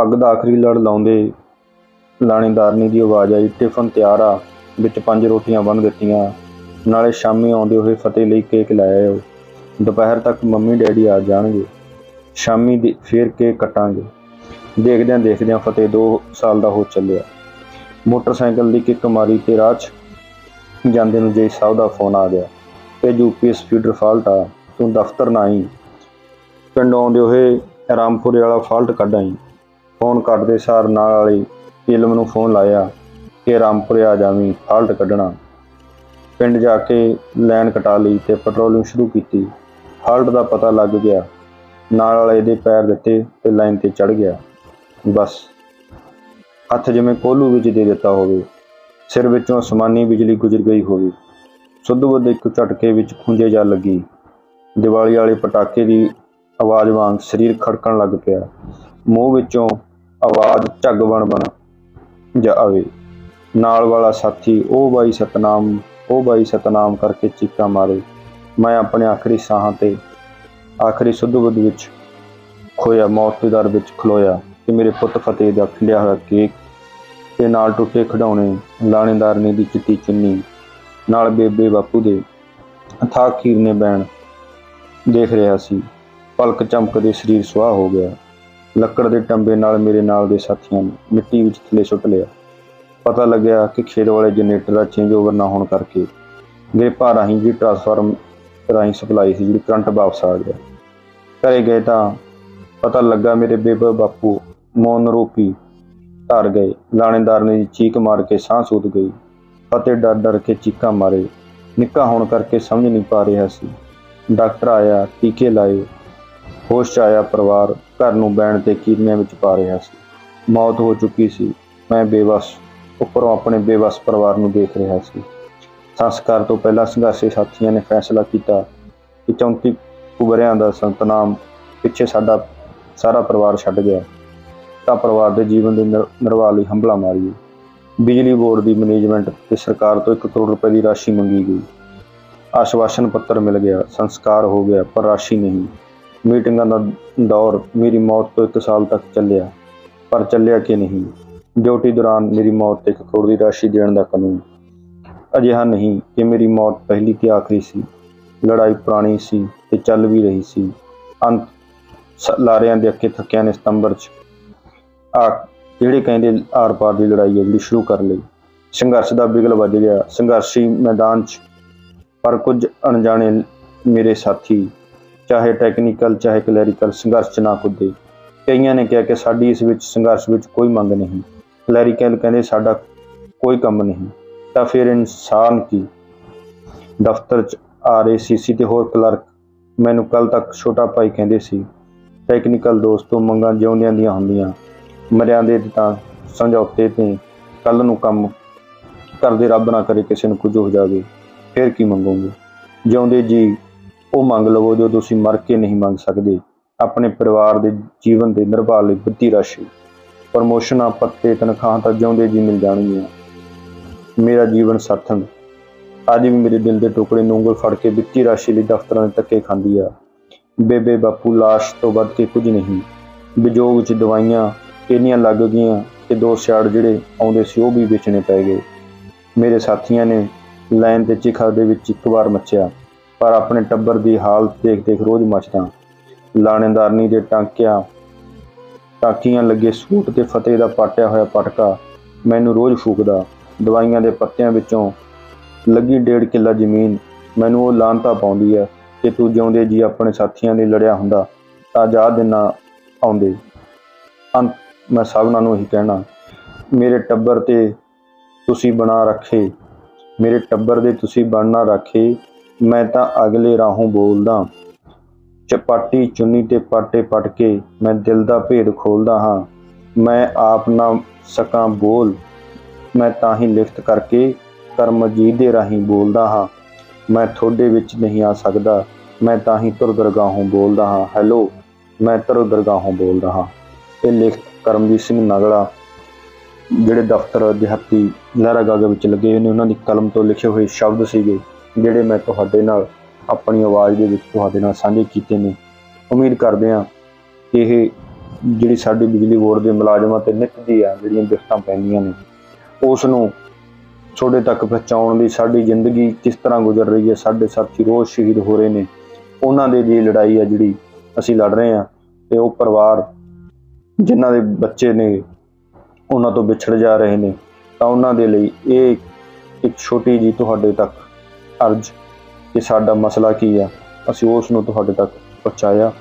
ਪੱਗ ਦਾ ਆਖਰੀ ਲੜ ਲਾਉਂਦੇ ਲਾਣੇਦਾਰਨੀ ਦੀ ਆਵਾਜ਼ ਆਈ, ਟਿਫਨ ਤਿਆਰ ਆ, ਵਿੱਚ ਪੰਜ ਰੋਟੀਆਂ ਬੰਨ ਦਿੱਤੀਆਂ। ਨਾਲੇ ਸ਼ਾਮੀ ਆਉਂਦੇ ਹੋਏ ਫਤਿਹ ਲਈ ਕੇਕ ਲੈ ਆਇਓ। ਦੁਪਹਿਰ ਤੱਕ ਮੰਮੀ ਡੈਡੀ ਆ ਜਾਣਗੇ। ਸ਼ਾਮੀ ਦੇ ਫੇਰ ਕੇਕ ਕੱਟਾਂਗੇ। ਦੇਖਦਿਆਂ ਦੇਖਦਿਆਂ ਫਤਿਹ 2 ਸਾਲ ਦਾ ਹੋ ਚੱਲਿਆ। ਮੋਟਰਸਾਈਕਲ ਦੀ ਕਿੱਕ ਮਾਰੀ ਤੇ ਰਾਹ 'ਚ ਜਾਂਦੇ ਨੂੰ ਜੈ ਸਾਹਿਬ ਦਾ ਫੋਨ ਆ ਗਿਆ। ਤੇ ਯੂਪੀਐਸ ਸਪੀਡਰ ਫਾਲਟ ਆ, ਤੂੰ ਦਫ਼ਤਰ ਨਾ ਆਈ। ਪਿੰਡ ਆਉਂਦੇ ਹੋਏ ਰਾਮਪੁਰੇ ਵਾਲਾ ਫਾਲਟ ਕੱਢ ਆਈ। ਫੋਨ ਕੱਟਦੇ ਸਾਰ ਨਾਲ ਵਾਲੀ ਇਲਮ ਨੂੰ ਫੋਨ ਲਾਇਆ ਕਿ ਰਾਮਪੁਰੇ ਆ ਜਾਵੀਂ ਹਾਲਟ ਕੱਢਣਾ। ਪਿੰਡ ਜਾ ਕੇ ਲਾਈਨ ਕਟਾ ਲਈ ਤੇ ਪੈਟਰੋਲਿੰਗ ਸ਼ੁਰੂ ਕੀਤੀ। ਹਾਲਟ ਦਾ ਪਤਾ ਲੱਗ ਗਿਆ। ਨਾਲ ਵਾਲੇ ਦੇ ਪੈਰ ਦਿੱਤੇ ਤੇ ਲਾਈਨ ਤੇ ਚੜ ਗਿਆ। ਬਸ। ਹੱਥ ਜਿਵੇਂ ਕੋਲੂ ਵਿੱਚ ਦੇ ਦਿੱਤਾ ਹੋਵੇ। ਸਿਰ ਵਿੱਚੋਂ ਅਸਮਾਨੀ ਬਿਜਲੀ ਗੁਜ਼ਰ ਗਈ ਹੋਵੇ। ਸੁੱਧ ਬੁੱਧ ਇੱਕ ਝਟਕੇ ਵਿੱਚ ਖੁੰਝੇ ਜਾ ਲੱਗੀ। ਦੀਵਾਲੀ ਵਾਲੇ ਪਟਾਕੇ ਦੀ ਆਵਾਜ਼ ਵਾਂਗ ਸਰੀਰ ਖੜਕਣ ਲੱਗ ਪਿਆ। ਮੂੰਹ ਵਿੱਚੋਂ ਆਵਾਜ਼ ਝੱਗ ਬਣ ਬਣ ਜਾਵੇ ਨਾਲ ਵਾਲਾ ਸਾਥੀ, ਉਹ ਬਾਈ ਸਤਨਾਮ, ਉਹ ਬਾਈ ਸਤਨਾਮ ਕਰਕੇ ਚੀਕਾਂ ਮਾਰੇ। ਮੈਂ ਆਪਣੇ ਆਖਰੀ ਸਾਹਾਂ ਤੇ, ਆਖਰੀ ਸੁੱਧ ਵਿੱਚ ਖੋਇਆ ਮੌਤ ਦੇ ਦਰ ਵਿੱਚ ਖਲੋਇਆ ਤੇ ਮੇਰੇ ਪੁੱਤ ਫਤਿਹ ਦਾ ਖਿੰਡਿਆ ਹੋਇਆ ਕੇਕ ਤੇ ਨਾਲ ਟੁੱਟੇ ਖਿਡੌਣੇ ਲਾਣੇਦਾਰਨੀ ਦੀ ਚਿੱਟੀ ਚੁੰਨੀ ਨਾਲ ਬੇਬੇ ਬਾਪੂ ਦੇ ਅਥਾਹ ਖੀਰਨੇ ਬੈਣ ਦੇਖ ਰਿਹਾ ਸੀ। ਪਲਕ ਚਮਕਦੇ ਸਰੀਰ ਸੁਆਹ ਹੋ ਗਿਆ। ਲੱਕੜ ਦੇ ਟੰਬੇ ਨਾਲ ਮੇਰੇ ਨਾਲ ਦੇ ਸਾਥੀਆਂ ਨੂੰ ਮਿੱਟੀ ਵਿੱਚ ਥੱਲੇ ਸੁੱਟ ਲਿਆ। ਪਤਾ ਲੱਗਿਆ ਕਿ ਖੇਤ ਵਾਲੇ ਜਨਰੇਟਰ ਦਾ ਚੇਂਜ ਓਵਰ ਨਾ ਹੋਣ ਕਰਕੇ ਗ੍ਰਿਪਾਂ ਰਾਹੀਂ ਜੀ ਟਰਾਂਸਫਾਰਮ ਰਾਹੀਂ ਸਪਲਾਈ ਸੀ, ਜਿਹੜੀ ਕਰੰਟ ਵਾਪਸ ਆ ਗਿਆ। ਘਰੇ ਗਏ ਤਾਂ ਪਤਾ ਲੱਗਾ ਮੇਰੇ ਬੇਬੇ ਬਾਪੂ ਮੌਨ ਰੋਪੀ ਧਰ ਗਏ। ਲਾਣੇਦਾਰ ਨੇ ਚੀਕ ਮਾਰ ਕੇ ਸਾਹ ਸੂਤ ਗਈ ਅਤੇ ਡਰ ਡਰ ਕੇ ਚੀਕਾਂ ਮਾਰੇ। ਨਿੱਕਾ ਹੋਣ ਕਰਕੇ ਸਮਝ ਨਹੀਂ ਪਾ ਰਿਹਾ ਸੀ। ਡਾਕਟਰ ਆਇਆ, ਟੀਕੇ ਲਾਏ। ਹੋਸ਼ 'ਚ ਆਇਆ ਪਰਿਵਾਰ ਘਰ ਨੂੰ ਬੈਣ ਤੇ ਕੀਰਨਿਆਂ ਵਿੱਚ ਪਾ ਰਿਹਾ ਸੀ। ਮੌਤ ਹੋ ਚੁੱਕੀ ਸੀ। ਮੈਂ ਬੇਵਸ, ਉੱਪਰੋਂ ਆਪਣੇ ਬੇਵਸ ਪਰਿਵਾਰ ਨੂੰ ਦੇਖ ਰਿਹਾ ਸੀ। ਸੰਸਕਾਰ ਤੋਂ ਪਹਿਲਾਂ ਸੰਘਰਸ਼ੀ ਸਾਥੀਆਂ ਨੇ ਫੈਸਲਾ ਕੀਤਾ ਕਿ 34 ਕੁਬਰਿਆਂ ਦਾ ਸੰਤਨਾਮ ਪਿੱਛੇ ਸਾਡਾ ਸਾਰਾ ਪਰਿਵਾਰ ਛੱਡ ਗਿਆ। ਤਾਂ ਪਰਿਵਾਰ ਦੇ ਜੀਵਨ ਦੇ ਨਿਰ- ਨਿਰਵਾਹ ਲਈ ਹੰਭਲਾ ਮਾਰੀਏ। ਬਿਜਲੀ ਬੋਰਡ ਦੀ ਮੈਨੇਜਮੈਂਟ ਤੇ ਸਰਕਾਰ ਤੋਂ 1 ਕਰੋੜ ਰੁਪਏ ਦੀ ਰਾਸ਼ੀ ਮੰਗੀ ਗਈ। ਆਸ਼ਵਾਸਨ ਪੱਤਰ ਮਿਲ ਗਿਆ। ਸੰਸਕਾਰ ਹੋ ਗਿਆ, ਪਰ ਰਾਸ਼ੀ ਨਹੀਂ। ਮੀਟਿੰਗਾਂ ਦਾ ਦੌਰ ਮੇਰੀ ਮੌਤ ਤੋਂ 1 ਸਾਲ ਤੱਕ ਚੱਲਿਆ, ਪਰ ਚੱਲਿਆ ਕਿ ਨਹੀਂ? ਡਿਊਟੀ ਦੌਰਾਨ ਮੇਰੀ ਮੌਤ ਤੇ 1 ਕਰੋੜ ਦੀ ਰਾਸ਼ੀ ਦੇਣ ਦਾ ਕਾਨੂੰਨ। ਅਜਿਹਾ ਨਹੀਂ ਕਿ ਮੇਰੀ ਮੌਤ ਪਹਿਲੀ ਤੇ ਆਖਰੀ ਸੀ। ਲੜਾਈ ਪੁਰਾਣੀ ਸੀ ਤੇ ਚੱਲ ਵੀ ਰਹੀ ਸੀ। ਅੰਤ ਸ- ਲਾਰਿਆਂ ਦੇ ਅੱਖੇ ਥੱਕਿਆਂ ਨੇ ਸਤੰਬਰ 'ਚ ਆ ਜਿਹੜੇ ਕਹਿੰਦੇ ਆਰ ਪਾਰ ਦੀ ਲੜਾਈ ਹੈ, ਜਿਹੜੀ ਸ਼ੁਰੂ ਕਰ ਲਈ। ਸੰਘਰਸ਼ ਦਾ ਬਿਗਲ ਵੱਜ ਗਿਆ। ਸੰਘਰਸ਼ੀ ਮੈਦਾਨ 'ਚ ਪਰ ਕੁਝ ਅਣਜਾਣੇ ਮੇਰੇ ਸਾਥੀ ਚਾਹੇ ਟੈਕਨੀਕਲ ਚਾਹੇ ਕਲੈਰੀਕਲ ਸੰਘਰਸ਼ 'ਚ ਨਾ ਕੁੱਦੇ। ਕਈਆਂ ਨੇ ਕਿਹਾ ਕਿ ਸਾਡੀ ਇਸ ਵਿੱਚ, ਸੰਘਰਸ਼ ਵਿੱਚ ਕੋਈ ਮੰਗ ਨਹੀਂ। ਕਲੈਰੀਕਲ ਕਹਿੰਦੇ ਸਾਡਾ ਕੋਈ ਕੰਮ ਨਹੀਂ। ਤਾਂ ਫਿਰ ਇਨਸਾਨ ਕੀ? ਦਫ਼ਤਰ 'ਚ ਆ ਰਹੇ ਸੀਸੀ ਤੇ ਹੋਰ ਕਲਰਕ ਮੈਨੂੰ ਕੱਲ ਤੱਕ ਛੋਟਾ ਭਾਈ ਕਹਿੰਦੇ ਸੀ ਟੈਕਨੀਕਲ ਦੋਸਤੋ, ਮੰਗਾਂ ਜਿਉਂਦਿਆਂ ਦੀਆਂ ਹੁੰਦੀਆਂ। ਮਰਿਆਂ ਦੇ ਤਾਂ ਸਮਝੌਤੇ ਤੇ ਕੱਲ ਨੂੰ ਕੰਮ ਕਰਦੇ ਰੱਬ ਨਾ ਕਰੇ ਕਿਸੇ ਨੂੰ ਕੁਝ ਹੋ ਜਾਵੇ। ਫਿਰ ਕੀ ਮੰਗੋਗੇ? ਜਿਉਂਦੇ ਜੀ ਉਹ ਮੰਗ ਲਵੋ ਜੋ ਤੁਸੀਂ ਮਰ ਕੇ ਨਹੀਂ ਮੰਗ ਸਕਦੇ। ਆਪਣੇ ਪਰਿਵਾਰ ਦੇ ਜੀਵਨ ਦੇ ਨਿਰਵਾਹ ਲਈ ਵਿੱਤੀ ਰਾਸ਼ੀ। ਪ੍ਰਮੋਸ਼ਨਾਂ, ਪੱਤੇ, ਤਨਖਾਹਾਂ ਤਾਂ ਜਿਉਂਦੇ ਜੀ ਮਿਲ ਜਾਣਗੀਆਂ। ਮੇਰਾ ਜੀਵਨ ਸਾਥਣ ਅੱਜ ਵੀ ਮੇਰੇ ਦਿਲ ਦੇ ਟੁਕੜੇ ਨੂੰ ਉਂਗਲ ਫੜ ਕੇ ਵਿੱਤੀ ਰਾਸ਼ੀ ਲਈ ਦਫ਼ਤਰਾਂ ਦੇ ਧੱਕੇ ਖਾਂਦੀ ਆ। ਬੇਬੇ ਬਾਪੂ, ਲਾਸ਼ ਤੋਂ ਵੱਧ ਕੇ ਕੁਝ ਨਹੀਂ। ਵਿਜੋਗ 'ਚ ਦਵਾਈਆਂ ਇੰਨੀਆਂ ਲੱਗ ਗਈਆਂ ਕਿ ਦੋ ਸਿਆੜ ਜਿਹੜੇ ਆਉਂਦੇ ਸੀ ਉਹ ਵੀ ਵੇਚਣੇ ਪੈ ਗਏ। ਮੇਰੇ ਸਾਥੀਆਂ ਨੇ ਲਾਈਨ ਤੇ ਚਿਖਾ ਦੇ ਵਿੱਚ ਇੱਕ ਵਾਰ ਮੱਚਿਆ। ਪਰ ਆਪਣੇ ਟੱਬਰ ਦੀ ਹਾਲਤ ਦੇਖ ਦੇਖ ਰੋਜ਼ ਮੱਚਦਾ। ਲਾਣੇਦਾਰਨੀ ਦੇ ਟਾਂਕਿਆਂ, ਟਾਕੀਆਂ ਲੱਗੇ ਸੂਟ ਤੇ ਫਤਿਹ ਦਾ ਪਾਟਿਆ ਹੋਇਆ ਪਟਕਾ ਮੈਨੂੰ ਰੋਜ਼ ਫੂਕਦਾ। ਦਵਾਈਆਂ ਦੇ ਪੱਤਿਆਂ ਵਿੱਚੋਂ ਲੱਗੀ ਡੇਢ ਕਿੱਲਾ ਜ਼ਮੀਨ ਮੈਨੂੰ ਉਹ ਲਾਂਤਾ ਪਾਉਂਦੀ ਹੈ ਕਿ ਤੂੰ ਜਿਉਂਦੇ ਜੀ ਆਪਣੇ ਸਾਥੀਆਂ ਲਈ ਲੜਿਆ ਹੁੰਦਾ, ਤਾਂ ਜਾ ਦਿਨਾਂ ਆਉਂਦੇ। ਅੰਤ, ਮੈਂ ਸਭਨਾਂ ਨੂੰ ਇਹੀ ਕਹਿਣਾ, ਮੇਰੇ ਟੱਬਰ ਤੇ ਤੁਸੀਂ ਬਣਾ ਰੱਖੇ, ਮੇਰੇ ਟੱਬਰ ਦੇ ਤੁਸੀਂ ਬਣਨਾ ਰੱਖੇ ਮੈਂ ਤਾਂ ਅਗਲੇ ਰਾਹੋਂ ਬੋਲਦਾ ਚਪਾਟੀ ਚੁੰਨੀ ਤੇ ਪਾਟੇ ਪਟ ਕੇ ਮੈਂ ਦਿਲ ਦਾ ਭੇਦ ਖੋਲਦਾ ਹਾਂ। ਮੈਂ ਆਪ ਨਾ ਸਕਾਂ ਬੋਲ। ਮੈਂ ਤਾਂ ਹੀ ਲਿਖਤ ਕਰਕੇ ਕਰਮਜੀਤ ਦੇ ਰਾਹੀਂ ਬੋਲਦਾ ਹਾਂ। ਮੈਂ ਤੁਹਾਡੇ ਵਿੱਚ ਨਹੀਂ ਆ ਸਕਦਾ। ਮੈਂ ਤਾਂ ਹੀ ਤੁਰ ਦਰਗਾਹੋਂ ਬੋਲਦਾ ਹਾਂ। ਹੈਲੋ, ਮੈਂ ਤੁਰ ਦਰਗਾਹੋਂ ਬੋਲਦਾ ਹਾਂ। ਇਹ ਲਿਖਤ ਕਰਮਜੀਤ ਸਿੰਘ ਨਗਲਾ, ਜਿਹੜੇ ਦਫ਼ਤਰ ਦਿਹਾਤੀ ਲਹਿਰਾ ਗਾਗਾ ਵਿੱਚ ਲੱਗੇ ਹੋਏ ਨੇ, ਉਹਨਾਂ ਦੀ ਕਲਮ ਤੋਂ ਲਿਖੇ ਹੋਏ ਸ਼ਬਦ ਸੀਗੇ। ਜਿਹੜੇ ਮੈਂ ਤੁਹਾਡੇ ਨਾਲ ਆਪਣੀ ਆਵਾਜ਼ ਦੇ ਵਿੱਚ ਤੁਹਾਡੇ ਨਾਲ ਸਾਂਝੇ ਕੀਤੇ ਨੇ, ਉਮੀਦ ਕਰਦੇ ਹਾਂ ਕਿ ਇਹ ਜਿਹੜੀ ਸਾਡੀ ਬਿਜਲੀ ਬੋਰਡ ਦੇ ਮੁਲਾਜ਼ਮਾਂ ਤੇ ਨਿੱਤ ਦੀ ਆ, ਜਿਹੜੀਆਂ ਵਿਫਤਾਂ ਪੈਂਦੀਆਂ ਨੇ ਉਸ ਨੂੰ ਤੁਹਾਡੇ ਤੱਕ ਪਹੁੰਚਾਉਣ ਦੀ ਸਾਡੀ ਜ਼ਿੰਦਗੀ ਕਿਸ ਤਰ੍ਹਾਂ ਗੁਜ਼ਰ ਰਹੀ ਹੈ, ਸਾਡੇ ਸਾਥੀ ਰੋਜ਼ ਸ਼ਹੀਦ ਹੋ ਰਹੇ ਨੇ, ਉਹਨਾਂ ਦੇ ਲਈ ਲੜਾਈ ਆ ਜਿਹੜੀ ਅਸੀਂ ਲੜ ਰਹੇ ਹਾਂ ਤੇ ਉਹ ਪਰਿਵਾਰ ਜਿਨ੍ਹਾਂ ਦੇ ਬੱਚੇ ਨੇ ਉਹਨਾਂ ਤੋਂ ਵਿਛੜ ਜਾ ਰਹੇ ਨੇ, ਤਾਂ ਉਹਨਾਂ ਦੇ ਲਈ ਇਹ ਇੱਕ ਛੋਟੀ ਜੀ ਤੁਹਾਡੇ ਤੱਕ ਅਰਜ਼ ਕਿ ਸਾਡਾ ਮਸਲਾ ਕੀ ਆ? ਅਸੀਂ ਉਸ ਨੂੰ ਤੁਹਾਡੇ ਤੱਕ ਪਹੁੰਚਾਇਆ।